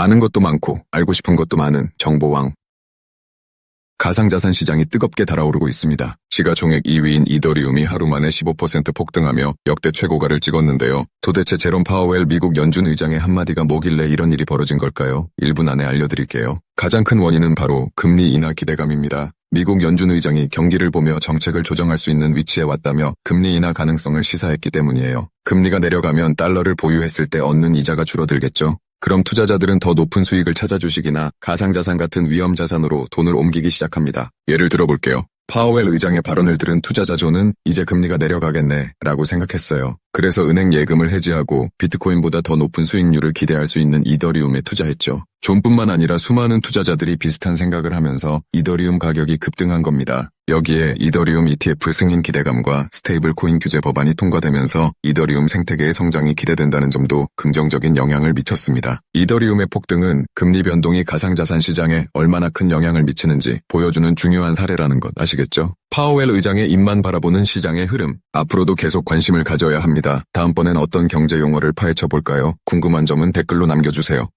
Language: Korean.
아는 것도 많고 알고 싶은 것도 많은 정보왕. 가상자산 시장이 뜨겁게 달아오르고 있습니다. 시가총액 2위인 이더리움이 하루 만에 15% 폭등하며 역대 최고가를 찍었는데요. 도대체 제롬 파워웰 미국 연준 의장의 한마디가 뭐길래 이런 일이 벌어진 걸까요? 1분 안에 알려드릴게요. 가장 큰 원인은 바로 금리 인하 기대감입니다. 미국 연준 의장이 경기를 보며 정책을 조정할 수 있는 위치에 왔다며 금리 인하 가능성을 시사했기 때문이에요. 금리가 내려가면 달러를 보유했을 때 얻는 이자가 줄어들겠죠. 그럼 투자자들은 더 높은 수익을 찾아 주식이나 가상자산 같은 위험자산으로 돈을 옮기기 시작합니다. 예를 들어볼게요. 파워웰 의장의 발언을 들은 투자자조는 이제 금리가 내려가겠네 라고 생각했어요. 그래서 은행 예금을 해지하고 비트코인보다 더 높은 수익률을 기대할 수 있는 이더리움에 투자했죠. 존뿐만 아니라 수많은 투자자들이 비슷한 생각을 하면서 이더리움 가격이 급등한 겁니다. 여기에 이더리움 ETF 승인 기대감과 스테이블 코인 규제 법안이 통과되면서 이더리움 생태계의 성장이 기대된다는 점도 긍정적인 영향을 미쳤습니다. 이더리움의 폭등은 금리 변동이 가상자산 시장에 얼마나 큰 영향을 미치는지 보여주는 중요한 사례라는 것 아시겠죠? 파워웰 의장의 입만 바라보는 시장의 흐름, 앞으로도 계속 관심을 가져야 합니다. 다음번엔 어떤 경제 용어를 파헤쳐 볼까요? 궁금한 점은 댓글로 남겨주세요.